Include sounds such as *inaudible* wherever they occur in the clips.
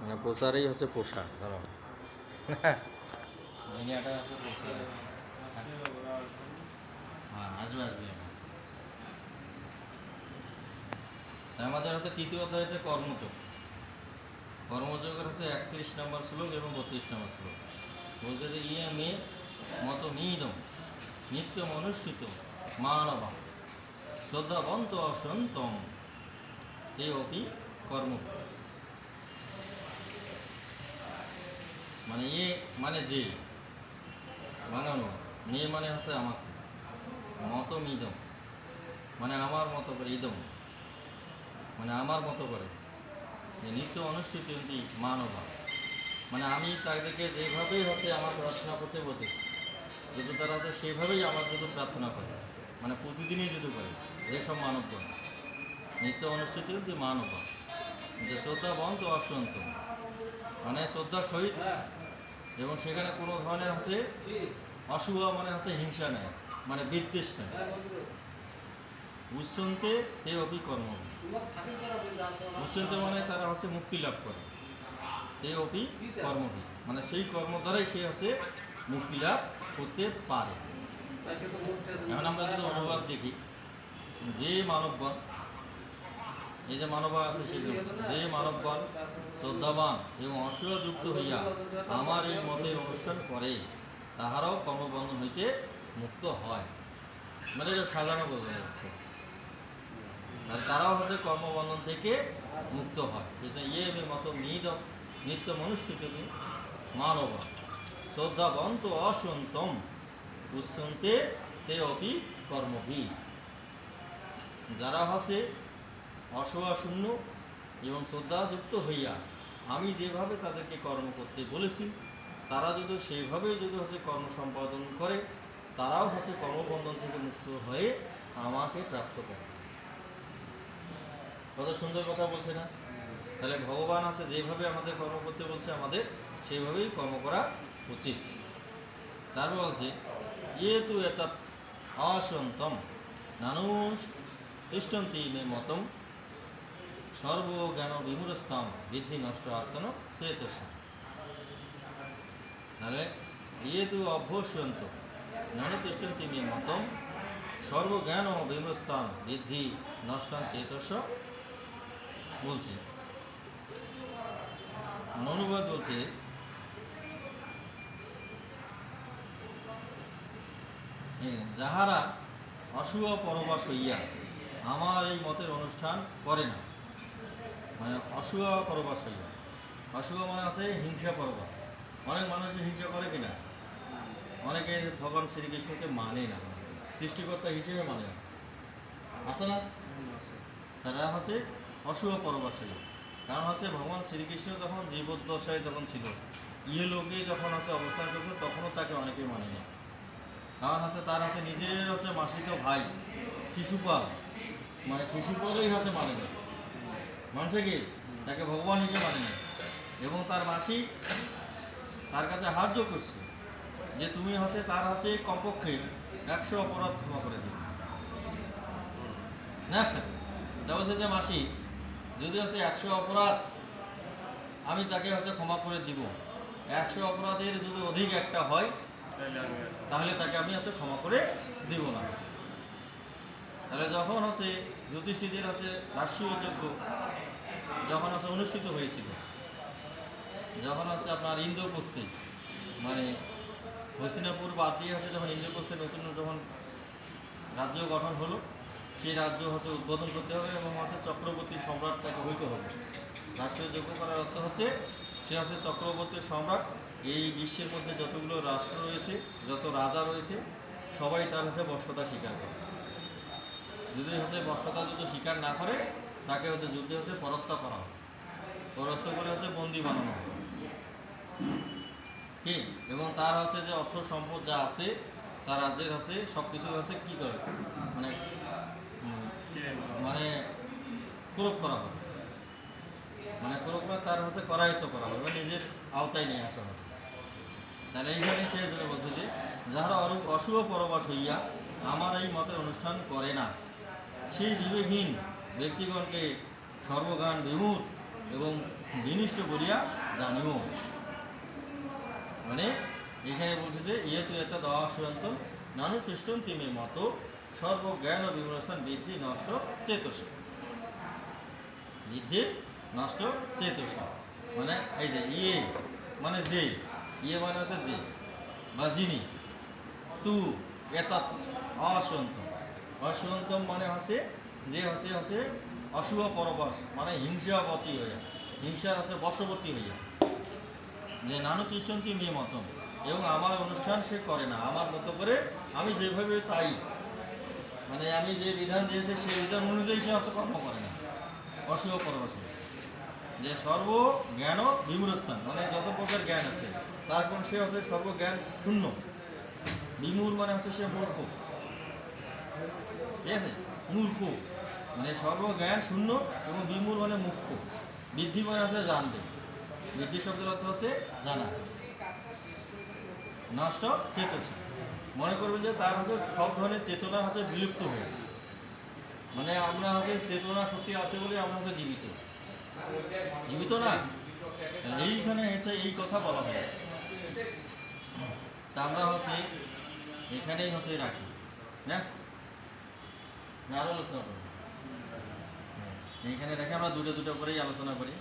মানে প্রচারেই হচ্ছে পোষা ধরো। *laughs* হ্যাঁ আমাদের হচ্ছে তৃতীয় অধ্যায় হচ্ছে কর্মযোগ। কর্মযোগের হচ্ছে একত্রিশ নম্বর শ্লোক এবং বত্রিশ নম্বর শ্লোক। বলছে যে ইয়ে মে মত নিদম, নিত্য অনুষ্ঠিত মানব শ্রদ্ধাবন্ত অসন্তম। তে অপি কর্ম মানে ইয়ে মানে যে বানানো মেয়ে মানে হচ্ছে আমাকে মতম ইদম মানে আমার মতো করে, ইদম মানে আমার মতো করে। যে নিত্য অনুষ্ঠিত মানবা। মানে আমি তাদেরকে যেভাবেই হচ্ছে আমার প্রার্থনা করতে বলতেছি যদি তারা হচ্ছে সেভাবেই আমার যদি প্রার্থনা করে মানে প্রতিদিনই যদি করে যেসব মানবগণ নিত্য অনুষ্ঠিত মানবা। যে শ্রোতা বন্ত অসন্ত মানে শ্রদ্ধার সহিত। এবং সেখানে কোনো ধরনের হচ্ছে অশুভ মানে হচ্ছে হিংসা নেই মানে বিদ্বেষ নেই। উচ্ছন্তে তে অপি কর্ম উচ্ছন্তে মানে তারা হচ্ছে মুক্তি লাভ করে। তে অপি কর্মভি মানে সেই কর্ম দ্বারাই সে হচ্ছে মুক্তি লাভ করতে পারে। এখন আমরা যদি অনুবাদ দেখি যে মানবগণ এই যে মানবা আছে, সেই যে- মানবগণ শ্রদ্ধাবান এবং অসূয়যুক্ত হইয়া আমার এই মতের অনুষ্ঠান করে, তাহারাও কর্মবন্ধন হইতে মুক্ত হয়। মানে এটা সাজানো বোঝানো। আর তারাও হচ্ছে কর্মবন্ধন থেকে মুক্ত হয়। যেটা ইয়ে মত নিদ নিত্য মনুষ্যকে মানব শ্রদ্ধাবন্ত অসন্তম। উৎসন্তে তে অপি কর্মভি যারা হচ্ছে অসহাশূন্য এবং শ্রদ্ধাযুক্ত হইয়া আমি যেভাবে তাদেরকে কর্ম করতে বলেছি, তারা যদি সেইভাবেই যদি হচ্ছে কর্ম সম্পাদন করে, তারাও হচ্ছে কর্মবন্ধন থেকে মুক্ত হয়ে আমাকে প্রাপ্ত করে। কত সুন্দর কথা বলছে না? তাহলে ভগবান আছে যেভাবে আমাদের কর্ম করতে বলছে, আমাদের সেইভাবেই কর্ম করা উচিত। তারপর বলছে ইয়ে তু এতৎ অসন্তম নানুষ তিষ্টন্তি মে মতম সর্বজ্ঞান বিমূরস্তম বৃদ্ধি নষ্ট আত্মন শ্রেতস তাহলে ইয়ে তু অভ্যস্যন্ত। নানু তিষ্টন্তি মে মতম। সর্বজ্ঞান ও বিমূরস্থান বৃদ্ধি নষ্টান চেতস বলছে। অনুবাদ বলছে যাহারা অশুভ পরবাস হইয়া আমার এই মতের অনুষ্ঠান করে না। মানে অশুভ পরবাস হইয়া অশুভ মানে আছে হিংসা পরবাস অনেক মানুষ হিংসা করে কিনা? অনেকে ভগবান শ্রীকৃষ্ণকে মানে না। সৃষ্টিকর্তা হিসেবে মানে না। আছে না? তারা হচ্ছে অশুভ পরবাস হইয়া কারণ হচ্ছে ভগবান শ্রীকৃষ্ণ যখন জীবদ্দশায় যখন ছিল ইয়ে লোকে যখন হচ্ছে অবস্থান করছে, তখনও তাকে অনেকেই মানে না। কারণ হচ্ছে তার হচ্ছে নিজের হচ্ছে মাসিত ভাই, শিশুপাল। মানে শিশুপালই হচ্ছে মানে কি? তাকে ভগবান হিসেবে মানে না এবং তার মাসি তার কাছে হার্য করছে যে তুমি হচ্ছে তার হচ্ছে কমপক্ষে একশো অপরাধ ক্ষমা করে দিবে না? তা বলছে যে মাসি যদি হচ্ছে একশো অপরাধ আমি তাকে হচ্ছে ক্ষমা করে দিব একশো অপরাধের যদি অধিক একটা হয় তাহলে তাকে আমি হচ্ছে ক্ষমা করে দিব না। তাহলে যখন হচ্ছে জ্যোতিষীদের হচ্ছে রাষ্ট্রীয় যজ্ঞ যখন হচ্ছে অনুষ্ঠিত হয়েছিল, যখন হচ্ছে আপনার ইন্দ্রপ্রস্থে মানে হস্তিনাপুর বাদ দিয়ে হচ্ছে যখন ইন্দ্রপ্রস্থে নতুন যখন রাজ্য গঠন হলো, সেই রাজ্য হচ্ছে উদ্বোধন করতে হবে এবং হচ্ছে চক্রবর্তী সম্রাট তাকে হইতে হবে। রাষ্ট্রীয় যজ্ঞ করার অর্থ হচ্ছে, সে হচ্ছে চক্রবর্তী সম্রাট, এই বিশ্বের মধ্যে যতগুলো রাষ্ট্র রয়েছে, যত রাজা রয়েছে, সবাই তার হচ্ছে বর্ষতা স্বীকার করে। যদি হচ্ছে বর্ষতা যদি স্বীকার না করে, তাকে হচ্ছে যুদ্ধে হচ্ছে পরাস্ত করা পরাস্ত করে হচ্ছে বন্দি বানানো হবে। এবং তার হচ্ছে যে অর্থ সম্পদ যা আছে, তার রাজ্যের হচ্ছে সব কিছু হচ্ছে কী করে? মানে মানে প্রয়োগ করা হবে। মানে প্রয়োগ করে তার হচ্ছে করায়ত্ত করা হবে নিজের আওতায় নিয়ে আসা হবে। তাহলে এইখানে সে বলছে যে, যাহারা অরূপ অশুভ পরবাস হইয়া আমার এই মতের অনুষ্ঠান করে না সেই বিবেকহীন ব্যক্তিগণকে সর্বগান বিমূর এবং বিনিষ্ট বলিয়া জানিও। মানে এখানে বলছে যে, ইয়েতু এত দেওয়া সুরন্ত নানু চেষ্টন তিমে মতো সর্বজ্ঞান ও বিমূলস্থান বৃদ্ধি নষ্ট চেতস। বৃদ্ধি নষ্ট চেতস। মানে এই যে ইয়ে মানে যে ইয়ে মানে হচ্ছে যে, বা যিনি, তু, এতৎ অসন্তম অসন্তম মানে হচ্ছে যে হচ্ছে হচ্ছে অশুভ পরবশ মানে হিংসাবতী হইয়া। হিংসা হচ্ছে বশবর্তী হইয়া। যে নানু তিষ্ঠন্তি মেয়ে মতন, এবং আমার অনুষ্ঠান সে করে না। আমার মতো করে আমি যেভাবে চাই মানে আমি যে বিধান দিয়েছি সেই বিধান অনুযায়ী সে হচ্ছে কর্ম করে না। অশুভ হইয়া। যে সর্ব জ্ঞান বিমূলস্থান মানে যত প্রকার জ্ঞান আছে, তার কোন সে হচ্ছে সর্বজ্ঞান শূন্য। বিমূল মানে হচ্ছে সে মূর্খ। ঠিক আছে? মূর্খ। মানে সর্বজ্ঞান শূন্য এবং বিমূল মানে মুখ্য। বৃদ্ধি মানে হচ্ছে জানতে বৃদ্ধি শব্দের অর্থ হচ্ছে জানা। নষ্ট চেতসা। মনে করবেন যে তার হচ্ছে সব ধরনের চেতনা হচ্ছে বিলুপ্ত হয়েছে। মানে আমরা হচ্ছে চেতনা শক্তি আছে বলে আমরা হচ্ছে জীবিত। জীবিত না? এইখানে হচ্ছে এই কথা বলা হয়েছে। তা আমরা হচ্ছে এখানেই হচ্ছে রাখি। না? হ্যাঁ, এইখানে রেখে আমরা দুটো দুটো করেই আলোচনা করি।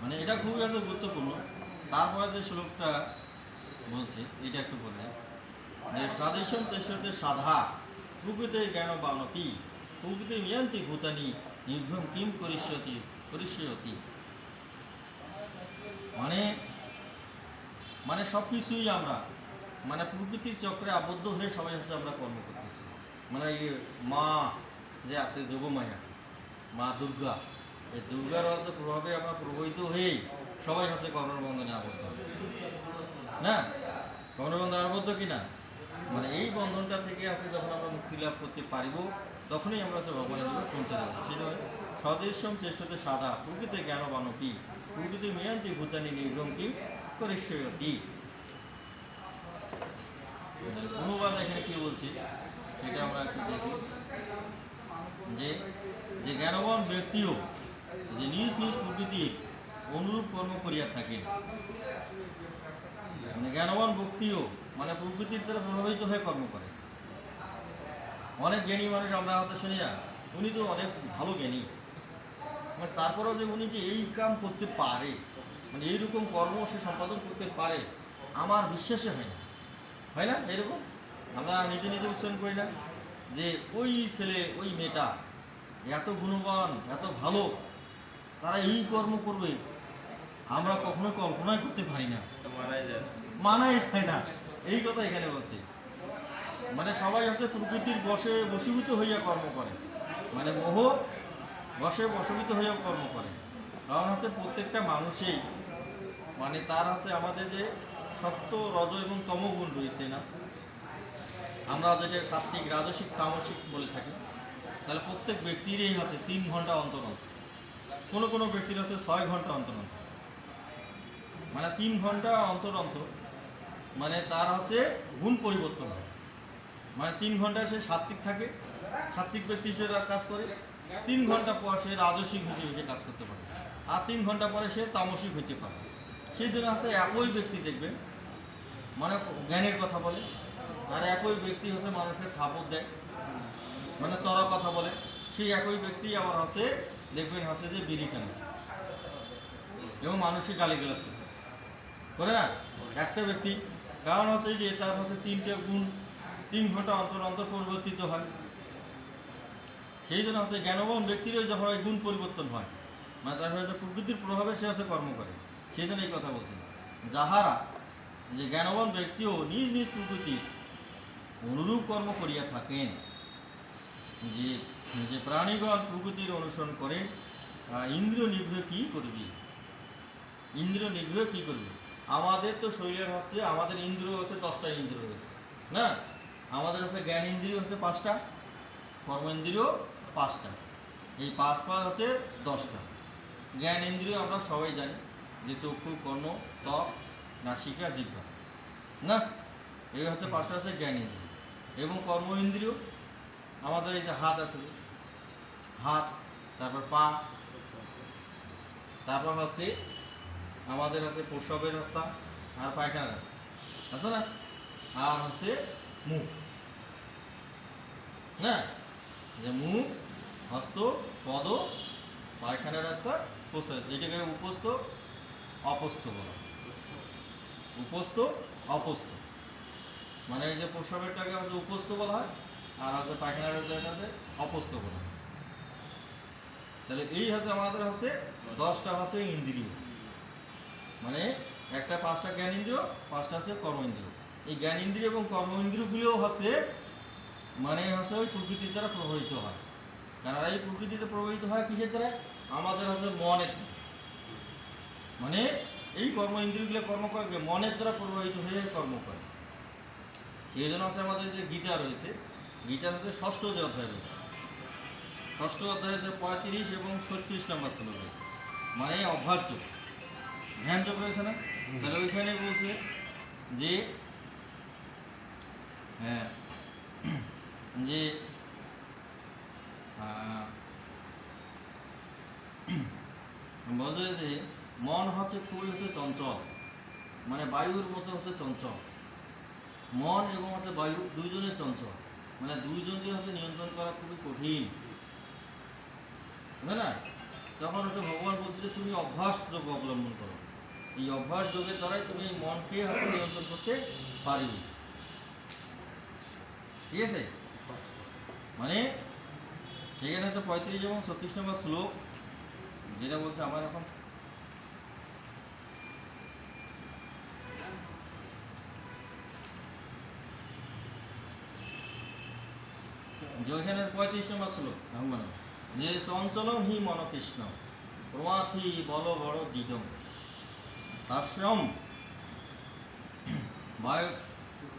মানে এটা খুবই হচ্ছে গুরুত্বপূর্ণ। তারপরে যে শ্লোকটা বলছে এটা একটু বলে। যে সাদেশম চেষ্টতে সাধা প্রকৃতি জ্ঞান বানপি প্রকৃতি মিয়ন্তি ভূতানি নিভ্রম কিম করিষ্যতি করিষ্যতি। মানে মানে সব কিছুই আমরা মানে প্রকৃতির চক্রে আবদ্ধ হয়ে সবাই হচ্ছে আমরা কর্ম করতেছি। মানে এই মা যে আছে, যোগমায়া, মা দুর্গা, এই দুর্গার হচ্ছে প্রভাবে আমরা প্রভাবিত হয়েই সবাই হচ্ছে কর্মবন্ধনে আবদ্ধ। না? কর্মবন্ধনে আবদ্ধ কি না মানে এই বন্ধনটা থেকে আছে যখন আমরা মুক্তি লাভ করতে পারিব, তখনই আমরা হচ্ছে ভগবানের দিকে পৌঁছে যাব। সেই জন্য স্বদেশম চেষ্টতে সাদা প্রকৃতি জ্ঞান বানপি প্রকৃতি মেয়ন্তি ভূতানি নির্ভম কি করিষ্যতি অনুবাদ এখানে কি বলছি? সেটা আমরা একটু দেখি। যে যে জ্ঞানবান ব্যক্তিও যে নিজ নিজ প্রকৃতির অনুরূপ কর্ম করিয়া থাকে মানে জ্ঞানবান ব্যক্তিও মানে প্রকৃতির দ্বারা প্রভাবিত হয়ে কর্ম করে। অনেক জ্ঞানী মানুষ আমরা হচ্ছে শুনি না, উনি তো অনেক ভালো জ্ঞানী। মানে তারপরেও যে উনি যে এই কাম করতে পারে মানে এইরকম কর্ম সে সম্পাদন করতে পারে, আমার বিশ্বাসে হয় না। হয় না? এরকম? আমরা নিজে নিজে উচ্চারণ করি না? যে ওই ছেলে ওই মেয়েটা এত গুণবান এত ভালো তারা এই কর্ম করবে আমরা কখনো কল্পনাই করতে পারি না। মানাই যায় না। এই কথা এখানে বলছে। মানে সবাই হচ্ছে প্রকৃতির বসে বশীভূত হইয়া কর্ম করে। মানে মোহ বসে বশীভূত হইয়া কর্ম করে। কারণ হচ্ছে প্রত্যেকটা মানুষেই মানে তার হচ্ছে আমাদের যে সত্য, রজ এবং তমগুণ রয়েছে না। আমরা যেটা সাত্বিক রাজসিক, তামসিক বলে থাকি, তাহলে প্রত্যেক ব্যক্তিরই হচ্ছে তিন ঘণ্টা অন্তর অন্তর। কোনো কোনো ব্যক্তির হচ্ছে ছয় ঘণ্টা অন্তর মানে তিন ঘণ্টা অন্তর অন্তর মানে তার হচ্ছে গুণ পরিবর্তন হয়। মানে তিন ঘণ্টা সে সাত্বিক থাকে সাত্বিক ব্যক্তি হিসেবে কাজ করে, তিন ঘণ্টা পর সে রাজস্বিক হিসেবে কাজ করতে পারে। আর তিন ঘণ্টা পরে সে তামসিক হইতে পারে। সেই জন্য হচ্ছে একই ব্যক্তি দেখবেন মানে জ্ঞানের কথা বলে, আর একই ব্যক্তি হচ্ছে মানুষকে থাপড় দেয় মানে চড়া কথা বলে, সেই একই ব্যক্তি আবার হচ্ছে দেখবেন হচ্ছে যে বিড়ি কেন এবং মানুষকে গালি গালাজ করতেছে। করে না? একটা ব্যক্তি, কারণ হচ্ছে যে তার হচ্ছে তিনটে গুণ, তিন ঘণ্টা অন্তর অন্তর পরিবর্তিত হয়। সেই জন্য হচ্ছে জ্ঞানবান ব্যক্তিরও যখন গুণ পরিবর্তন হয় মানে তার হচ্ছে প্রকৃতির প্রভাবে সে হচ্ছে কর্ম করে। সেই জন্য এই কথা বলছেন। যাহারা যে জ্ঞানবান ব্যক্তিও নিজ নিজ প্রকৃতির অনুরূপ কর্ম করিয়া থাকেন, যে যে প্রাণীগণ প্রকৃতির অনুসরণ করেন ইন্দ্রিয় নিগ্রহ কি করবি? ইন্দ্রিয় নিগ্রহ কি করবি? আমাদের তো শরীরের হচ্ছে, আমাদের ইন্দ্রিয় হচ্ছে দশটা ইন্দ্রিয় রয়েছে, না? আমাদের হচ্ছে জ্ঞান ইন্দ্রিয় হচ্ছে পাঁচটা, কর্ম ইন্দ্রিয় পাঁচটা, এই পাঁচ পাঁচ হচ্ছে দশটা। জ্ঞান ইন্দ্রিয় আমরা সবাই জানি যে চক্ষু, কর্ণ, ত্বক, নাসিকা, জিহ্বা। না, এই হচ্ছে পাঁচটা হচ্ছে জ্ঞান ইন্দ্রিয়। এবং কর্ম ইন্দ্রিয়, আমাদের এই যে হাত আছে হাত, তারপর পা, তারপর হচ্ছে আমাদের আছে প্রসবের রাস্তা আর পায়খানার রাস্তা। আছে না? আর হচ্ছে মুখ। হ্যাঁ যে মুখ, হস্ত, পদ, পায়খানার রাস্তা প্রস্ত এটাকে উপস্থ অপস্থ বলা উপস্থ অপস্থ মানে এই যে প্রসবেরটাকে হচ্ছে উপস্থ বলা হয়, আর হচ্ছে পায়খানার যেটা অপস্থ বলা হয়। তাহলে এই হচ্ছে আমাদের হচ্ছে দশটা হচ্ছে ইন্দ্রিয়। মানে একটা পাঁচটা জ্ঞান ইন্দ্রিয়, পাঁচটা হচ্ছে কর্ম ইন্দ্রিয়। এই জ্ঞান ইন্দ্রিয় এবং কর্ম ইন্দ্রিয়গুলিও হচ্ছে মানে হচ্ছে ওই প্রকৃতির দ্বারা প্রভাবিত হয়। কারণ এই প্রকৃতিতে প্রভাবিত হয় কিসের দ্বারা? আমাদের হচ্ছে মনের দ্বারা। মানে এই কর্ম ইন্দ্রিয়গুলো কর্ম করে মনের দ্বারা প্রভাবিত হয়ে কর্ম করে। সেই জন্য হচ্ছে আমাদের যে গীতা রয়েছে গীতা হচ্ছে ষষ্ঠ যে অধ্যায় রয়েছে। ষষ্ঠ অধ্যায় হচ্ছে পঁয়ত্রিশ এবং ছত্রিশ নম্বর শ্লোক রয়েছে। মানে অভ্যাস যোগ ধ্যান চোখ রয়েছে না? তাহলে ওইখানে বলছে যে হ্যাঁ যে বলছে যে মন হচ্ছে খুবই হচ্ছে চঞ্চল। মানে বায়ুর মতো হচ্ছে চঞ্চল। মন এবং হচ্ছে বায়ু দুইজনের চঞ্চল। মানে দুইজনকে হচ্ছে নিয়ন্ত্রণ করা খুবই কঠিন। বুঝলে না? তখন হচ্ছে ভগবান বলছে যে, তুমি অভ্যাস যোগ অবলম্বন করো। এই অভ্যাস যোগের দ্বারাই তুমি এই মনকে হচ্ছে নিয়ন্ত্রণ করতে পারবে। ঠিক আছে? মানে সেখানে হচ্ছে পঁয়ত্রিশ এবং ছত্রিশ নম্বর শ্লোক, যেটা বলছে, আমার এখন যে ওইখানে পঁয়ত্রিশ নম্বর শ্লোক যে চঞ্চলম হি মনকৃষ্ণ প্রমাথি বল বড় দিদম তাস্যম বায়ু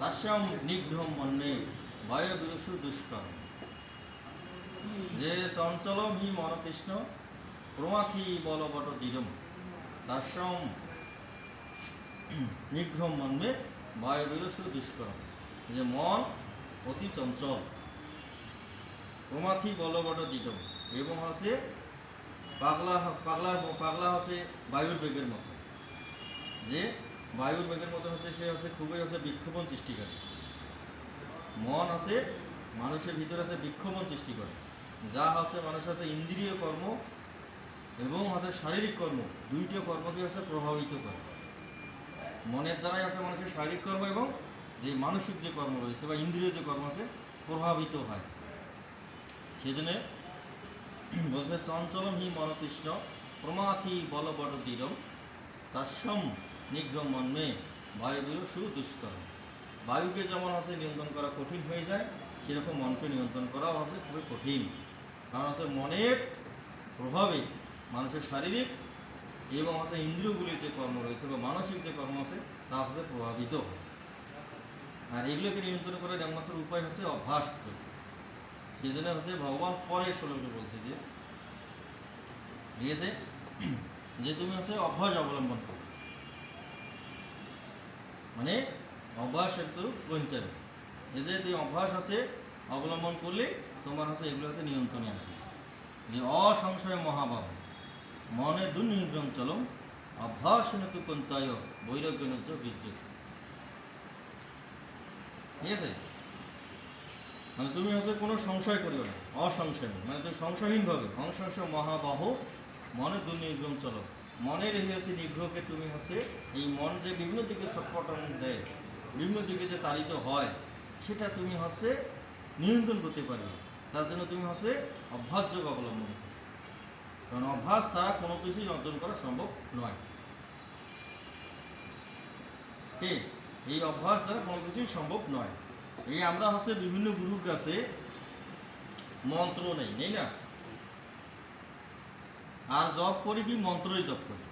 তাস্যম নিঘ্রম মন্যে বায়ু বিরুষু দুষ্কর যে চঞ্চলম হি মনকৃষ্ণ প্রমাথি বল বড় দিদম তাস্যম নিঘ্রম মন্যে বায়ু বিরুষু দুষ্কর যে মন অতি চঞ্চল প্রমাথি বলবট দিত এবং হচ্ছে পাগলা পাগলা পাগলা হচ্ছে বায়ুর বেগের মতো। যে বায়ুর বেগের মতো হচ্ছে সে হচ্ছে খুবই হচ্ছে বিক্ষোভন সৃষ্টি করে। মন আছে মানুষের ভিতরে আছে বিক্ষোভন সৃষ্টি করে। যা হচ্ছে মানুষ আছে ইন্দ্রিয় কর্ম এবং হচ্ছে শারীরিক কর্ম দুইটি কর্মকে হচ্ছে প্রভাবিত করে। মনের দ্বারাই আছে মানুষের শারীরিক কর্ম এবং যে মানসিক যে কর্ম রয়েছে বা ইন্দ্রিয় যে কর্ম আছে প্রভাবিত হয়। সেই জন্য বলছে, চঞ্চলম হি মনকৃষ্ণ প্রমাথি বলবট দৃঢ় তাস্যম নিগ্রহ মন্মে বায়ুবীর সুদুষ্কর বায়ুকে যেমন হচ্ছে নিয়ন্ত্রণ করা কঠিন হয়ে যায়, সেরকম মনকে নিয়ন্ত্রণ করাও হচ্ছে খুবই কঠিন। কারণ হচ্ছে মনের প্রভাবে মানুষের শারীরিক এবং হচ্ছে ইন্দ্রিয়গুলির যে কর্ম রয়েছে বা মানসিক যে কর্ম আছে, তা হচ্ছে প্রভাবিত আর এগুলোকে নিয়ন্ত্রণ করার একমাত্র উপায় হচ্ছে অভ্যাস। সেই জন্য হচ্ছে ভগবান পরে শ্লোকে বলছে যে, ঠিক আছে? যে তুমি হচ্ছে অভ্যাস অবলম্বন করো। মানে অভ্যাস একটু গণিতে হবে এই যে তুমি অভ্যাস আছে অবলম্বন করলে তোমার হচ্ছে এগুলো হচ্ছে নিয়ন্ত্রণে আসবে। যে অসংশয় মহাভাব, মনে দুর্নিগ্রম চলম, অভ্যাস নতু কন্তয়, বৈরাগ্য নচ বীর্য। ঠিক আছে? মানে তুমি হচ্ছে কোনো সংশয় করিও না, অসংশয় মানে তুমি সংশয়হীনভাবে অসংশয় মহাবাহ, মনে দুর্নিগ্রম চলো। মনের এই হচ্ছে নিগ্রহকে তুমি হচ্ছে এই মন যে বিভিন্ন দিকে ছটপটান দেয়, বিভিন্ন দিকে যে তাড়িত হয়, সেটা তুমি হচ্ছে নিয়ন্ত্রণ করতে পারবে। তার জন্য তুমি হচ্ছে অভ্যাস যোগ অবলম্বন কারণ অভ্যাস ছাড়া কোনো কিছুই অর্জন করা সম্ভব নয়। এই অভ্যাস ছাড়া কোনো কিছুই সম্ভব নয়। এই আমরা হচ্ছে বিভিন্ন গুরুর কাছে মন্ত্র নেই নেই না? আর জপ করি কি? মন্ত্রই জপ করি।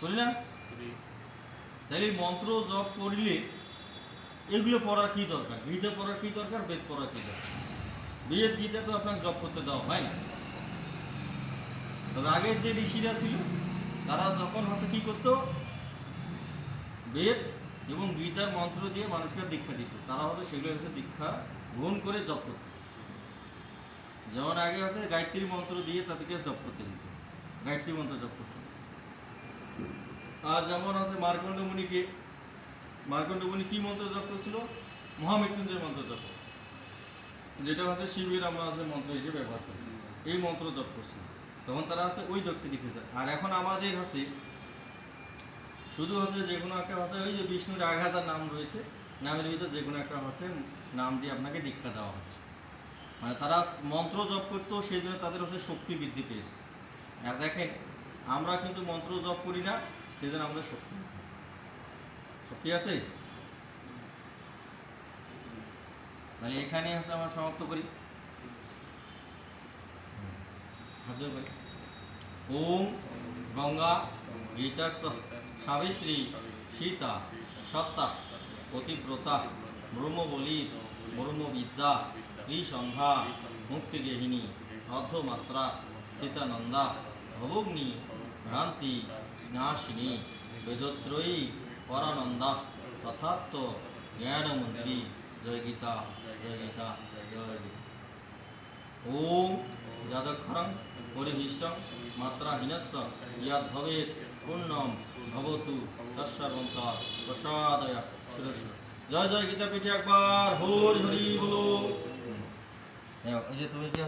করি না? তাহলে মন্ত্র জপ করিলে এগুলো পড়ার কি দরকার? গীতা পড়ার কি দরকার? বেদ পড়ার কি দরকার? বেদ গীতা তো আপনাকে জপ করতে দেওয়া হয় না। আগের যে ঋষিরা ছিল তারা যখন হচ্ছে কি করতো? বেদ এবং গীতার মন্ত্র দিয়ে মানুষকে দীক্ষা দিত। তারা হয়তো সেগুলো হচ্ছে দীক্ষা গ্রহণ করে জপ করত। যেমন আগে হচ্ছে গায়ত্রী মন্ত্র দিয়ে তাদেরকে জপ করতে দিত। গায়ত্রী মন্ত্র জপ করতে। আর যেমন আছে মার্কণ্ড মুনিকে মার্কণ্ড কি মন্ত্র জপ করছিল? মহামৃত্যুঞ্জয় মন্ত্র জপ। যেটা হচ্ছে শিবের আমরা হচ্ছে মন্ত্র হিসেবে ব্যবহার করি এই মন্ত্র জপ করছিল। তখন তারা হচ্ছে ওই জপটি লিখেছে আর এখন আমাদের হচ্ছে শুধু হচ্ছে যে কোনো একটা হচ্ছে ওই যে বিষ্ণুর এক হাজার নাম রয়েছে, নামের ভিতরে যে কোনো একটা ভাষায় নাম দিয়ে আপনাকে দীক্ষা দেওয়া হচ্ছে। মানে তারা মন্ত্র জপ করতেও সেই জন্য তাদের হচ্ছে শক্তি বৃদ্ধি পেয়েছে। আর দেখেন, আমরা কিন্তু মন্ত্র জপ করি না, সেই জন্য আমাদের শক্তি। শক্তি আছে? তাহলে এখানে হচ্ছে আমরা সমাপ্ত করি। করি। ওম গঙ্গা গীতার সাবিত্রী, সীতা, সত্তা, পতিব্রতা ব্রহ্মবলী ব্রহ্মবিদ্যা, ত্রিসন্ধ্যা মুক্তিগেহিনী অর্ধমাত্রা, সীতানন্দা ভবগ্নি ভ্রান্তি নাশিনী বেদত্রয়ী, পরানন্দা তথার্থ জ্ঞানমন্ত্রী, জয় গীতা জয় গীতা জয় গীতা। ওম যদক্ষরং পরিভীষ্টং মাত্রাহীনস্য ইয়াদ পুণ্যম ভবতু তৎসর্বন্ত প্রসাদয় সুরেশ জয় জয় গীতা পিঠে একবার। হরি হরি, বলো। এই যে তুমি কি